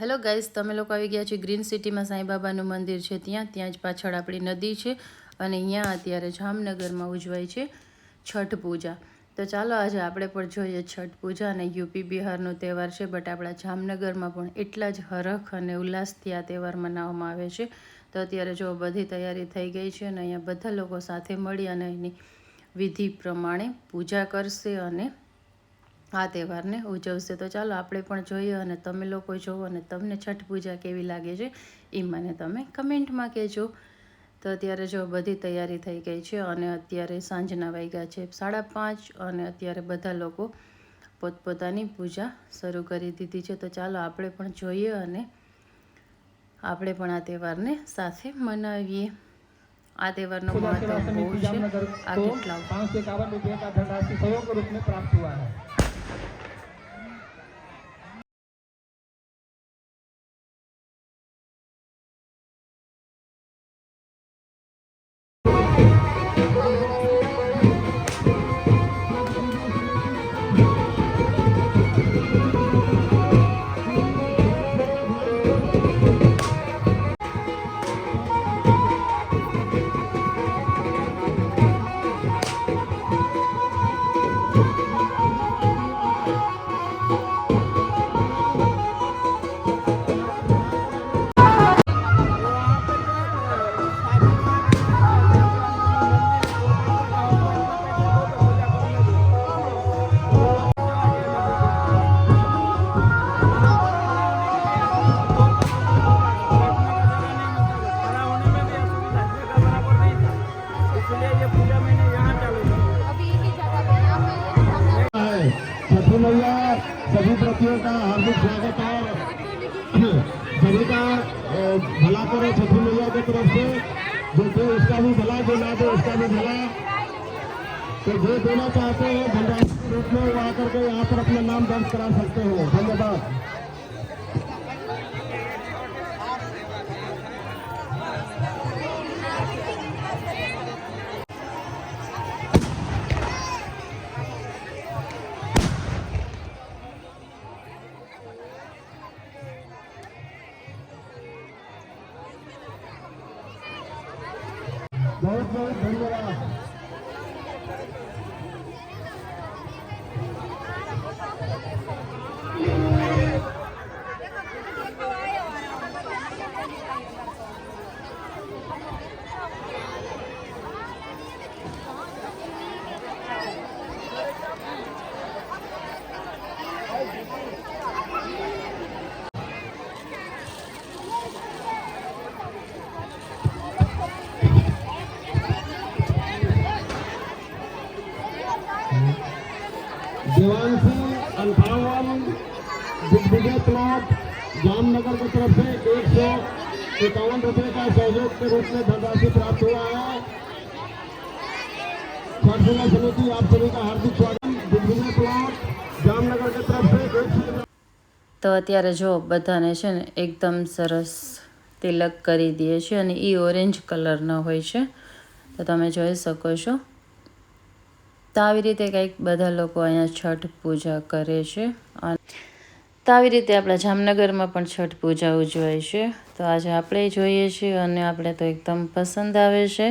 Hello guys તમે લોકો આવી ગયા છે ગ્રીન સિટીમાં સાંઈબાબાનું મંદિર છે ત્યાં. ત્યાં જ પાછળ આપણી નદી છે અને અહીંયા અત્યારે જામનગરમાં ઉજવાય છે છઠ પૂજા. તો ચાલો આજે આપણે પણ જોઈએ છઠ પૂજા અને યુપી બિહારનો તહેવાર છે બટ આપણા જામનગરમાં પણ એટલા જ હરખ અને ઉલ્લાસથી આ તહેવાર મનાવવામાં આવે છે. તો અત્યારે જો બધી તૈયારી થઈ ગઈ છે અને અહીંયા બધા લોકો સાથે મળી અને એની વિધિ પ્રમાણે પૂજા કરશે અને આ તહેવારને ઉજવશે. તો ચાલો આપણે પણ જોઈએ અને તમે લોકો જોવો અને તમને છઠ પૂજા કેવી લાગે છે એ મને તમે કમેન્ટમાં કહેજો. તો અત્યારે જો બધી તૈયારી થઈ ગઈ છે અને અત્યારે સાંજના વાગ્યા છે સાડા પાંચ અને અત્યારે બધા લોકો પોતપોતાની પૂજા શરૂ કરી દીધી છે. તો ચાલો આપણે પણ જોઈએ અને આપણે પણ આ તહેવારને સાથે મનાવીએ. આ તહેવારનો મહત્વ બહુ છે. આ કેટલા सभी व्रतियों का हार्दिक स्वागत और सभी का अ, भला करे छठी मैया की तरफ से जो दे उसका भी भला जो ना दे उसका भी भला तो जो देना चाहते हैं धनराशि के रूप में वो आकर के यहाँ पर अपना नाम दर्ज करा सकते हो धन्यवाद जामनगर की तरफ से एक सौ इक्यावन रुपये का सहयोग के रूप में धनराशि प्राप्त हुआ है छठ समिति आप सभी का हार्दिक स्वागत दिग्विजय प्लॉट जामनगर की तरफ से एक सौ તો અત્યારે જો બધાને છે ને એકદમ સરસ તિલક કરી દે છે અને એ ઓરેન્જ કલરના હોય છે તો તમે જોઈ શકો છો તો આવી રીતે કંઈક બધા લોકો અહીંયા છઠ પૂજા કરે છે અને તો આવી રીતે આપણા જામનગરમાં પણ છઠ પૂજા ઉજવાય છે. તો આજે આપણે જોઈએ છીએ અને આપણે તો એકદમ પસંદ આવે છે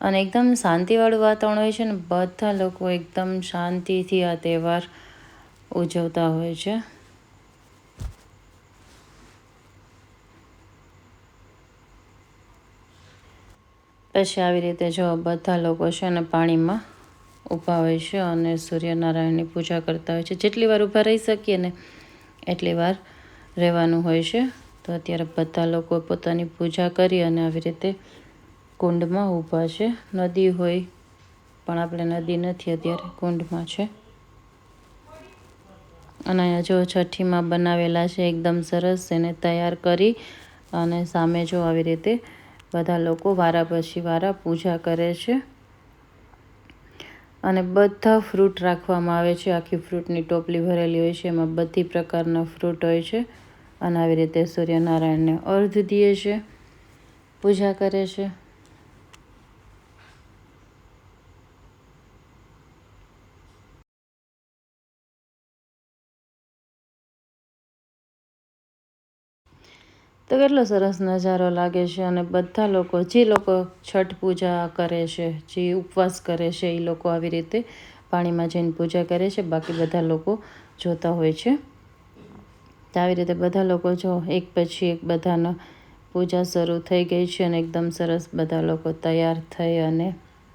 અને એકદમ શાંતિવાળું વાતાવરણ હોય છે ને, બધા લોકો એકદમ શાંતિથી આ તહેવાર ઉજવતા હોય છે. પછી આવી રીતે જો બધા લોકો છે ને પાણીમાં ઊભા હોય છે અને સૂર્યનારાયણની પૂજા કરતા હોય છે. જેટલી વાર ઊભા રહી શકીએ ને એટલી વાર રહેવાનું હોય છે. તો અત્યારે બધા લોકો પોતાની પૂજા કરી અને આવી રીતે કુંડમાં ઊભા છે. નદી હોય, પણ આપણે નદી નથી અત્યારે, કુંડમાં છે. અને અહીંયા જો છઠ્ઠીમાં બનાવેલા છે, એકદમ સરસ એને તૈયાર કરી અને સામે જો આવી રીતે બધા લોકો વારા પછી વારા પૂજા કરે છે. અને બધા ફ્રૂટ રાખવામાં આવે છે. આખી ફ્રૂટની ટોપલી ભરેલી હોય છે. એમાં બધી પ્રકારના ફ્રૂટ હોય છે અને આવી રીતે સૂર્યનારાયણને અર્ધ દે છે, પૂજા કરે છે. તો કેટલો સરસ નજારો લાગે છે અને બધા લોકો, જે લોકો છઠ પૂજા કરે છે, જે ઉપવાસ કરે છે, એ લોકો આવી રીતે પાણીમાં જઈને પૂજા કરે છે. બાકી બધા લોકો જોતા હોય છે. તો આવી રીતે બધા લોકો જો એક પછી એક બધાનો પૂજા શરૂ થઈ ગઈ છે અને એકદમ સરસ બધા લોકો તૈયાર થઈ અને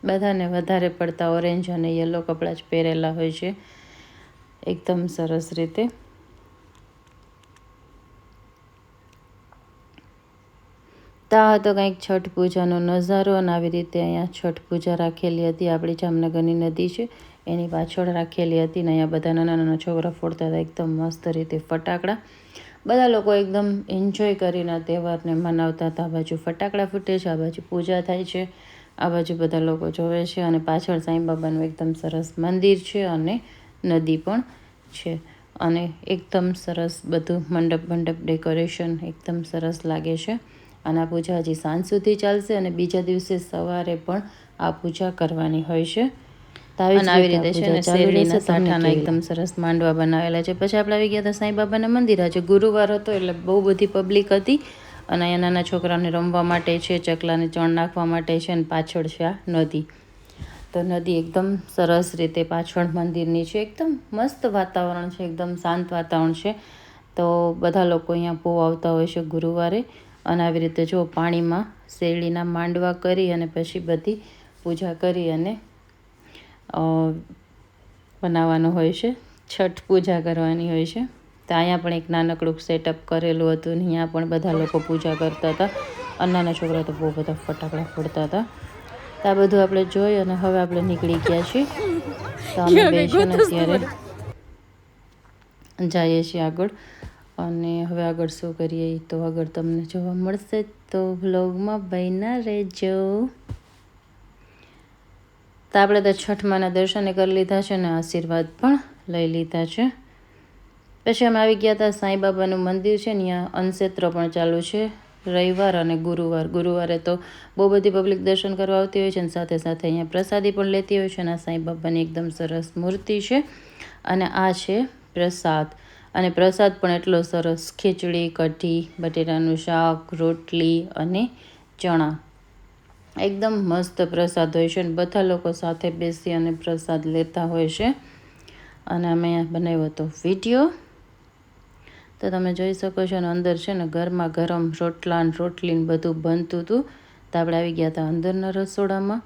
બધાને વધારે પડતા ઓરેન્જ અને યલો કપડાં જ પહેરેલા હોય છે. એકદમ સરસ રીતે. તો આ હતો કંઈક છઠ પૂજાનો નજારો અને આવી રીતે અહીંયા છઠ પૂજા રાખેલી હતી આપણી જામનગરની નદી છે. એની પાછળ રાખેલી હતી ને અહીંયા બધા નાના નાના છોકરા ફોડતા હતા એકદમ મસ્ત રીતે ફટાકડા. બધા લોકો એકદમ એન્જોય કરીને તહેવારને મનાવતા હતા. આ બાજુ ફટાકડા ફૂટે છે, આ બાજુ પૂજા થાય છે. આ બાજુ બધા લોકો જોવે છે અને પાછળ સાંઈબાબાનું એકદમ સરસ મંદિર છે અને નદી પણ છે. અને એકદમ સરસ બધું મંડપ મંડપ ડેકોરેશન એકદમ સરસ લાગે છે. અને આ પૂજા હજી સાંજ સુધી ચાલશે અને બીજા દિવસે સવારે પણ આ પૂજા કરવાની હોય છે. તો આવી જ અને આવી રીતે રીતે છે ને શેરડીના રહેશે. એકદમ સરસ માંડવા બનાવેલા છે. પછી આપણે આવી ગયા હતા સાંઈબાબાના મંદિર. આજે ગુરુવાર હતો એટલે બહુ બધી પબ્લિક હતી અને અહીંયા નાના છોકરાને રમવા માટે છે ચકલાને ચણ નાખવા માટે છે અને પાછળ છે આ નદી. તો નદી એકદમ સરસ રીતે પાછળ મંદિરની છે. એકદમ મસ્ત વાતાવરણ છે એકદમ શાંત વાતાવરણ છે. તો બધા લોકો અહીંયા બહુ આવતા હોય છે ગુરુવારે. અને આવી રીતે જો પાણીમાં શેરડીના માંડવા કરી અને પછી બધી પૂજા કરી અને બનાવવાનું હોય છે. છઠ પૂજા કરવાની હોય છે. તો અહીંયા પણ એક નાનકડું સેટઅપ કરેલું હતું ને અહીંયા પણ બધા લોકો પૂજા કરતા હતા. અને નાના છોકરા તો બહુ બધા ફટાકડા ફોડતા હતા. તો આ બધું આપણે જોઈ અને હવે આપણે નીકળી ગયા છીએ. તો અમે બે છે ને અત્યારે જઈએ છીએ આગળ. અને હવે આગળ શું કરીએ તો આગળ તમને જોવા મળશે તો વ્લોગમાં બન્યા રહેજો. તો આપણે તો છઠમાના દર્શને કરી લીધા છે અને આશીર્વાદ પણ લઈ લીધા છે. પછી અમે આવી ગયા હતા સાંઈબાબાનું મંદિર છે, ને ત્યાં અન્નક્ષેત્ર પણ ચાલુ છે. રવિવાર અને ગુરુવાર. ગુરુવારે તો બહુ બધી પબ્લિક દર્શન કરવા આવતી હોય છે અને સાથે સાથે અહીંયા પ્રસાદી પણ લેતી હોય છે અને આ સાંઈબાબાની એકદમ સરસ મૂર્તિ છે. અને આ છે પ્રસાદ. અને પ્રસાદ પણ એટલો સરસ. ખીચડી, કઢી, બટેટાનું શાક, રોટલી અને ચણા. એકદમ મસ્ત પ્રસાદ હોય છે અને બધા લોકો સાથે બેસી અને પ્રસાદ લેતા હોય છે. અને અમે બનાવ્યો હતો વીડિયો. તો તમે જોઈ શકો છો અને અંદર છે ને ગરમા ગરમ રોટલા ને રોટલી ને બધું બનતું હતું. તો આપણે આવી ગયા હતા અંદરના રસોડામાં.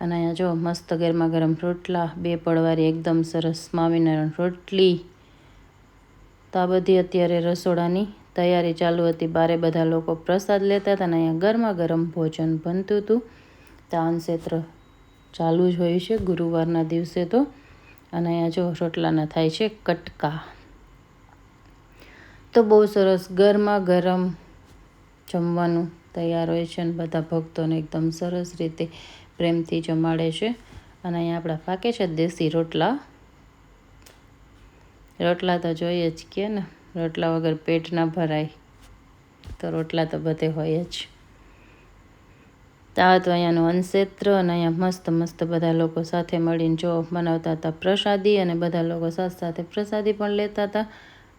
અને અહીંયા જો મસ્ત ગરમા ગરમ રોટલા, બે પડવારી એકદમ સરસ, સ્વામિનારાયણ રોટલી તો આ બધી અત્યારે રસોડાની તૈયારી ચાલુ હતી. બારે બધા લોકો પ્રસાદ લેતા હતા અને અહીંયા ગરમા ગરમ ભોજન બનતું હતું. તાનક્ષેત્ર ચાલુ જ હોય છે ગુરુવારના દિવસે તો. અને અહીંયા જો રોટલાના થાય છે કટકા. તો બહુ સરસ ગરમા ગરમ જમવાનું તૈયાર હોય છે અને બધા ભક્તોને એકદમ સરસ રીતે પ્રેમથી જમાડે છે. અને અહીંયા આપણા પાકે છે દેશી રોટલા. રોટલા તો જોઈએ જ કે ને. રોટલા વગર પેટ ના ભરાય. તો રોટલા તો બધે હોય જ. આ તો અહીંયાનું અન્નક્ષેત્ર અને અહીંયા મસ્ત મસ્ત બધા લોકો સાથે મળીને જો બનાવતા હતા પ્રસાદી અને બધા લોકો સાથે સાથે પ્રસાદી પણ લેતા હતા.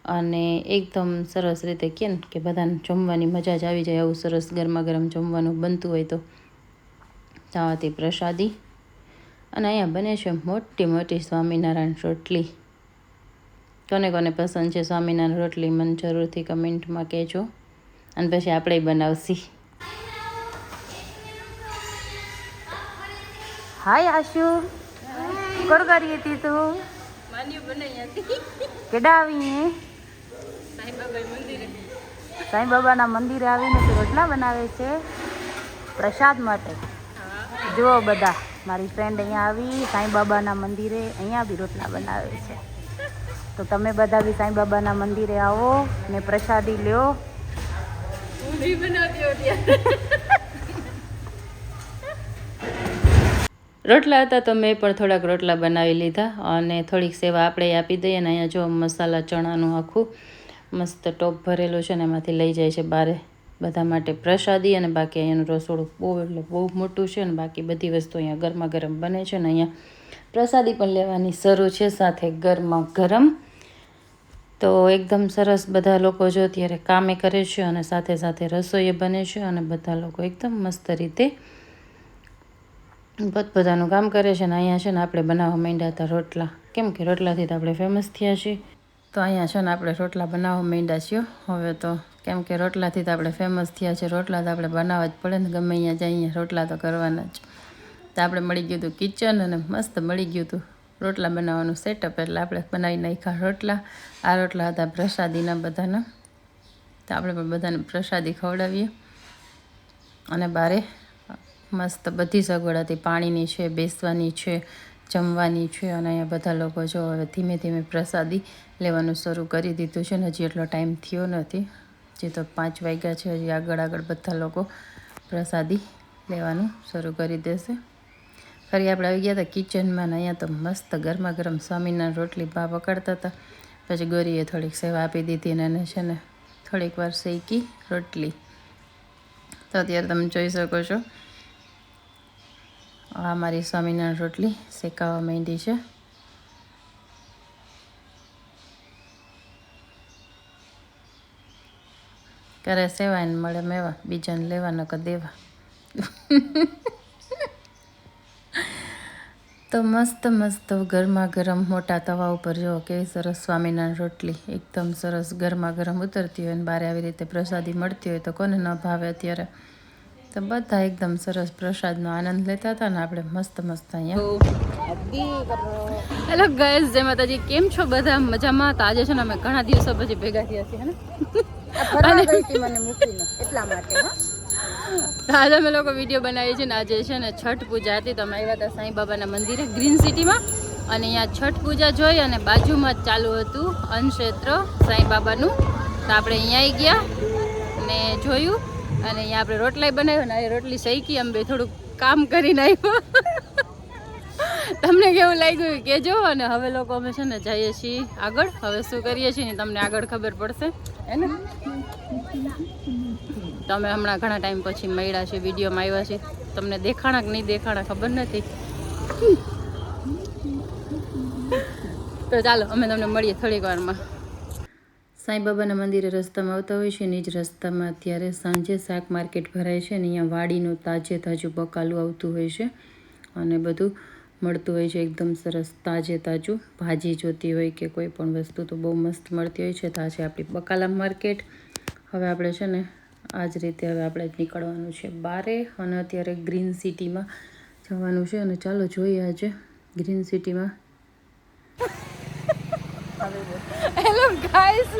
અને એકદમ સરસ રીતે કે ને કે બધાને જમવાની મજા જ આવી જાય આવું સરસ ગરમા ગરમ જમવાનું બનતું હોય તો. તો પ્રસાદી. અને અહીંયા બને છે મોટી મોટી સ્વામિનારાયણ રોટલી. કોને કોને પસંદ છે સ્વામિનારાયણ રોટલી મને જરૂરથી કમેન્ટમાં કહેજો. અને પછી આપણે બનાવશી. હાય આશુ. કોર કરી હતી તું. કેડા આવીને સાંઈ બાબાના મંદિરે. આવીને તું રોટલા બનાવે છે? પ્રસાદ માટે. જુઓ બધા મારી ફ્રેન્ડ અહીંયા આવી સાંઈ બાબાના મંદિરે અહીંયા બી રોટલા બનાવે છે. તો તમે બધા બી સાંઈ બાબાના મંદિરે આવો ને પ્રસાદી લ્યો. રોટલા હતા તો મેં પણ થોડાક રોટલા બનાવી લીધા અને થોડીક સેવા આપણે આપી દઈએ ને અહીંયા જો મસાલા ચણાનું આખું મસ્ત ટોપ ભરેલું છે ને એમાંથી લઈ જાય છે બારે બધા માટે પ્રસાદી અને બાકી અહીંયાનું રસોડું બહુ એટલે બહુ મોટું છે અને બાકી બધી વસ્તુ અહીંયા ગરમા ગરમ બને છે ને અહીંયા પ્રસાદી પણ લેવાની શરૂ છે સાથે ગરમા ગરમ તો એકદમ સરસ બધા લોકો જો અત્યારે કામે કરે છે અને સાથે સાથે રસોઈ બને છે અને બધા લોકો એકદમ મસ્ત રીતે બધાનું કામ કરે છે ને અહીંયા છે ને આપણે બનાવવા માંડ્યા હતા રોટલા. કેમ કે રોટલાથી તો આપણે ફેમસ થયા છીએ. તો અહીંયા છે ને આપણે રોટલા બનાવવા માંડ્યા છીએ. હવે તો કેમ કે રોટલાથી તો આપણે ફેમસ થયા છે રોટલા તો આપણે બનાવવા જ પડે ને ગમે અહીંયા જઈએ, રોટલા તો કરવાના જ. તો આપણે મળી ગયું હતું કિચન અને મસ્ત મળી ગયું હતું. રોટલા બનાવવાનું સેટઅપ એટલે આપણે બનાવી નાખ્યા રોટલા. આ રોટલા હતા પ્રસાદીના બધાના. તો આપણે પણ બધાને પ્રસાદી ખવડાવીએ. અને બારે મસ્ત બધી સગવડ હતી પાણીની છે, બેસવાની છે, જમવાની છે અને અહીંયા બધા લોકો જો હવે ધીમે ધીમે પ્રસાદી લેવાનું શરૂ કરી દીધું છે ને, હજી એટલો ટાઈમ થયો નથી. હજી તો પાંચ વાગ્યા છે, હજી આગળ આગળ બધા લોકો પ્રસાદી લેવાનું શરૂ કરી દેશે. ફરી આપણે આવી ગયા હતા કિચનમાં ને અહીંયા તો મસ્ત ગરમા ગરમ સ્વામિનારાયણ રોટલી બા પકડતા હતા. પછી ગોરીએ થોડીક સેવા આપી દીધી અને એને છે ને થોડીક વાર શેકી રોટલી. તો અત્યારે તમે જોઈ શકો છો. આ મારી સ્વામિનારાયણ રોટલી શેકાવા માંડી છે. ઘરે સેવાય ને મળે મેવા, બીજાને લેવા ન કે દેવા. તો મસ્ત મસ્ત ગરમા ગરમ મોટા તવા ઉપર જો કેવી સરસ સ્વામિનારાયણ રોટલી. એકદમ સરસ ગરમા ગરમ ઉતરતી હોય ને બારે આવી રીતે પ્રસાદી મળતી હોય તો કોને ન ભાવે અત્યારે. તો બધા એકદમ સરસ પ્રસાદનો આનંદ લેતા હતા ને આપણે મસ્ત મસ્ત અહીંયા. હેલો ગાઈઝ જય માતાજી. કેમ છો બધા? મજામાં? તો આજે છે ને અમે ઘણા દિવસો પછી ભેગા થયા છીએ ને? મને મૂકીને એટલા માટે આજે અમે લોકો વીડિયો બનાવીએ છીએ ને આજે છે ને છઠ પૂજા હતી તો અમે આવ્યા હતા સાંઈ બાબાના મંદિરે ગ્રીન સિટીમાં અને અહીંયા છઠ પૂજા જોઈ અને બાજુમાં જ ચાલુ હતું અન્નક્ષેત્ર સાંઈ બાબાનું. તો આપણે અહીંયા ગયા ને જોયું. અને અહીંયા આપણે રોટલાય બનાવ્યો ને રોટલી શેકી અમે થોડુંક કામ કરીને આવ્યો. તમને કેવું લાગ્યું કહેજો. અને હવે લોકો અમે છે ને જઈએ છીએ આગળ. હવે શું કરીએ છીએ તમને આગળ ખબર પડશે. હે ને? તો અમે હમણાં ઘણા ટાઈમ પછી મળ્યા છે, વિડીયોમાં આવ્યા છે. તમને દેખાણા કે નહીં દેખાણા ખબર નથી. તો ચાલો, અમે તમને મળીએ થોડીક વારમાં. સાંઈબાબાના મંદિરે રસ્તામાં આવતા હોય છે ને જ રસ્તામાં અત્યારે સાંજે શાક માર્કેટ ભરાય છે ને અહીંયા વાડીનું તાજે તાજું બકાલું આવતું હોય છે અને બધું મળતું હોય છે, એકદમ સરસ તાજે તાજું ભાજી જોતી હોય કે કોઈ પણ વસ્તુ તો બહુ મસ્ત મળતી હોય છે. તાજે આપણી બકાલા માર્કેટ. હવે આપણે છે ને આ જ રીતે હવે આપણે નીકળવાનું છે બારે અને અત્યારે ગ્રીન સિટીમાં જવાનું છે અને ચાલો જોઈએ આજે ગ્રીન સિટીમાં હેલો ગાઈસ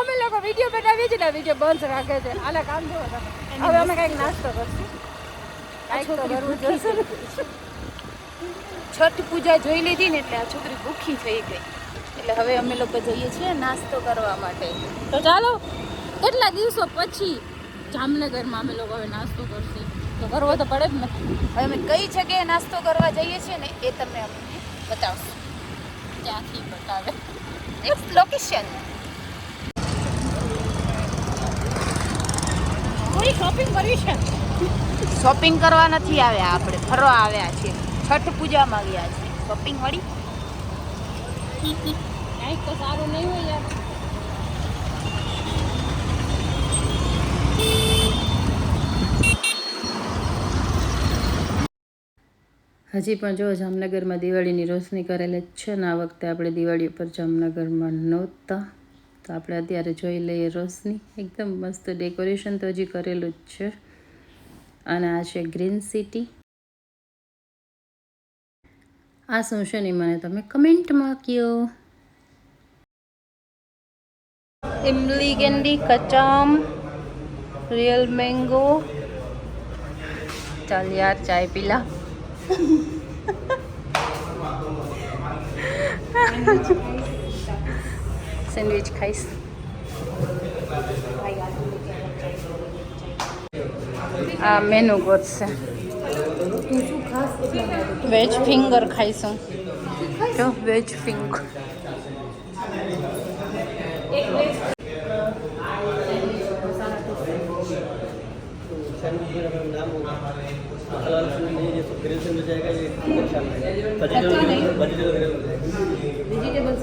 અમે લોકો વીડિયો બનાવીએ છીએ ને વીડિયો બંધ રાખે છે. આના કામ જો હવે અમે કંઈક નાસ્તો કરશું. કંઈક તો કરવું જોઈશે છઠ પૂજા જોઈ લીધી ને એટલે આ છોકરી ભૂખી થઈ ગઈ. એટલે હવે અમે લોકો જઈએ છીએ નાસ્તો કરવા માટે. તો ચાલો કેટલા દિવસો પછી જામનગરમાં અમે લોકો હવે નાસ્તો કરશું. તો કરવો તો પડે જ ને. હવે અમે કઈ જગ્યાએ નાસ્તો કરવા જઈએ છીએ ને એ તમને અમને બતાવશું. ત્યાંથી બતાવે. નેક્સ્ટ લોકેશન શોપિંગ કરી છે. શોપિંગ કરવા નથી આવ્યા આપણે. ફરવા આવ્યા છીએ. છઠ પૂજામાં ગયા છીએ. શોપિંગ મળી કાંઈક તો સારું નહીં હોય યાર. હજી પણ જો જામનગરમાં દિવાળીની રોશની કરેલી જ છે ને, આ વખતે આપણે દિવાળી ઉપર જામનગરમાં નહોતા. તો આપણે અત્યારે જોઈ લઈએ રોશની. એકદમ મસ્ત ડેકોરેશન તો હજી કરેલું જ છે. અને આ છે ગ્રીન સિટી. આ શું છે ને, મને તમે કમેન્ટમાં કહો. ઇમલી કેન્ડી, કચામ, રિયલ મેંગો. ચાલ યાર, ચાય પીલા સેન્ડવિચ ખાઈશ આ મેનુ ગોતશે. વેજ ફિંગર ખાઈશું. જો વેજ ફિંગર सैंडविच में अगर नाम होगा तो हलाल फूड नहीं ये सब ग्रिल से मिल जाएगा ये अच्छा मिलेगा वेजिटेबल वेजिटेबल ग्रिल मिल जाएगा વેજીટેબલ્સ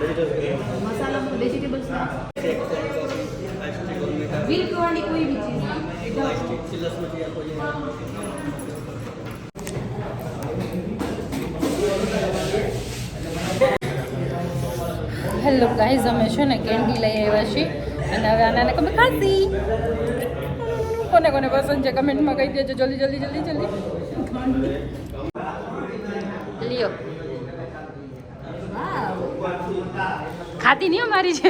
वेजिटेबल ग्रिल મસાલામાં વેજીટેબલ્સ स्टिक मीठा મિલ્ક વાળી કોઈ બી ચીઝ स्टिक चिल्लस में चाहिए आपको ये હેલો ગાઈઝ અમે છે ને કેન્ડી લઈ આવ્યા છીએ અને હવે આનાને તમે ખાસી કોને કોને પસંદ છે કમેન્ટમાં કહી દેજો જલ્દી જલ્દી જલ્દી જલ્દી લ્યો. ખાતી નહીં અમારી છે છે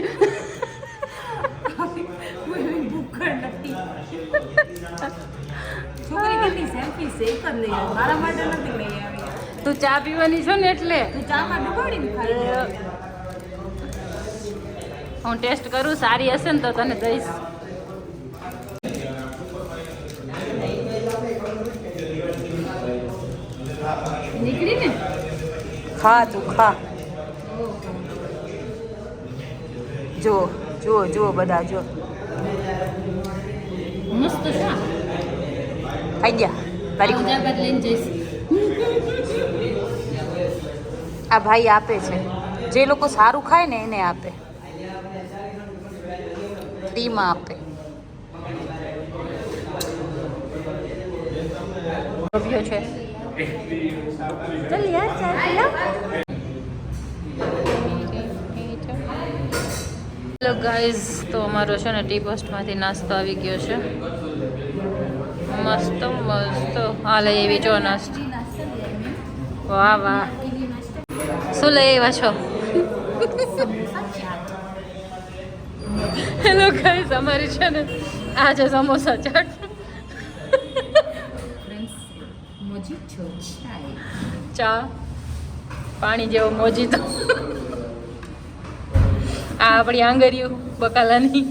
મારા આવી. તું ચા પીવાની છો ને એટલે. હું ટેસ્ટ કરું સારી હશે ને તો તને દઈશ. ખા તું ખા જો જુઓ જુઓ બધા જો મસ્ત છે ખાઈ ગયા તારી અમદાવાદ લઈને જઈશ આ ભાઈ આપે છે જે લોકો સારું ખાય ને એને આપે ફ્રીમાં આપે રૂપિયો છે ચાલ યાર પિલા હેલો ગાઈઝ તો અમારો છે ને ટી પોસ્ટમાંથી નાસ્તો આવી ગયો છે. મસ્ત મસ્ત. હા, લઈ એવી જો નાસ્તો. વાહ વાહ. શું લઈ આવ્યા છો? હેલો ગાઈઝ અમારી છે ને આજે સમોસા ચાટ. ચા પાણી જેવો મોજી તો. આ આપણી આંગળીયું બકાલાની.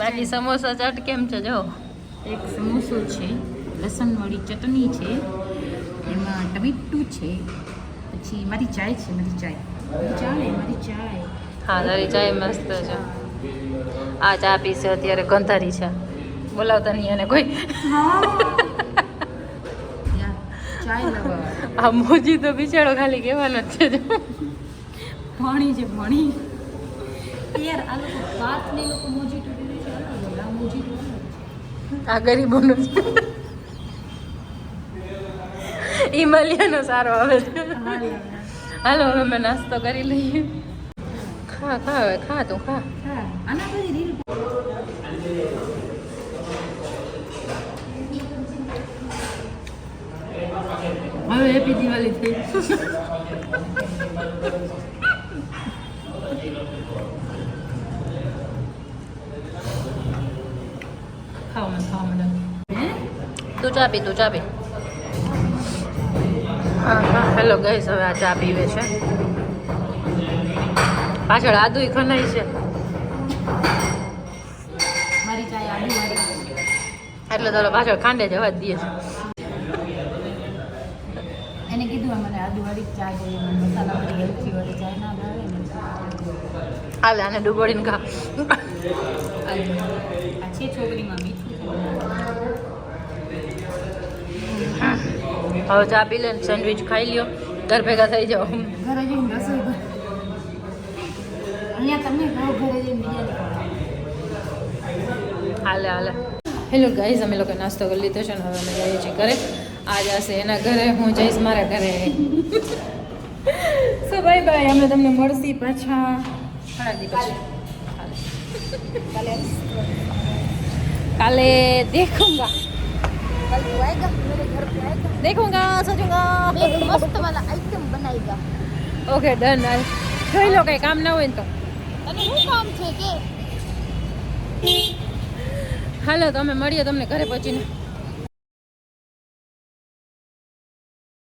બાકી સમોસા ચાટ કેમ છે જો? એક સમોસો છે લસણવાળી ચટણી છે એમાં ટમેટું છે પછી મારી ચાય છે મારી ચાય. ચાય મારી ચાય. હા તારી ચાય મસ્ત છે. આ ચા પીશે અત્યારે ગંધારી છે. બોલાવતા નહીં અને કોઈ. આ મોજી તો બિચારો ખાલી કહેવાનો જ છે ભણી છે ભણી. યાર આ લોકો કાચને લોકો મોજી તૂટી છે અલગ અલગ. આ મોજી આ ગરીબોનું છે. સારો આવે છે. હાલો હવે. અમે નાસ્તો કરી લઈએ. ખા ખા હવે ખા તું ખા. આના પછી રીલ હવે હેપી દિવાળી થઈ. ખાઓ મને મને. તું ચા પી તું ચા પી. હા હા હેલો ગઈશ હવે આ ચા પીવે છે. પાછળ આદુય ખનાઈ છે. આદુ એટલે ચાલો પાછળ ખાંડે જવા જ દઈએ છે એને ચા જોઈએ મસાલાવાળી ના ભાવે ને. હાલે આને ડુબોડીને ખા. આ છે છોકરીમાં મીઠું હવે ચા પી લે સેન્ડવિચ ખાઈ લ્યો. ઘર ભેગા થઈ જાઓ. ઘરે જઈને રસોઈ અહીંયા તમે ઘરે જઈને બીજાને હાલે હાલે. હેલો ગાઈઝ અમે લોકો નાસ્તો કરી લીધો છે ને હવે અમે જઈએ છીએ ઘરે. આ જશે એના ઘરે હું જઈશ મારા ઘરે સો બાય બાય અમે તમને મળશી પાછા ઘણા દી પછી હાલે. કાલે દેખુંગા कल तू आएगा मेरे घर पे आएगा દેખુંગા સોચુંગા एक मस्त वाला आइटम बनाएगा ઓકે ડન હાલ જોઈ લો કઈ કામ ના હોય ને તો तने શું કામ છે કે હાલો તો અમે મળીએ તમને ઘરે પહોંચીને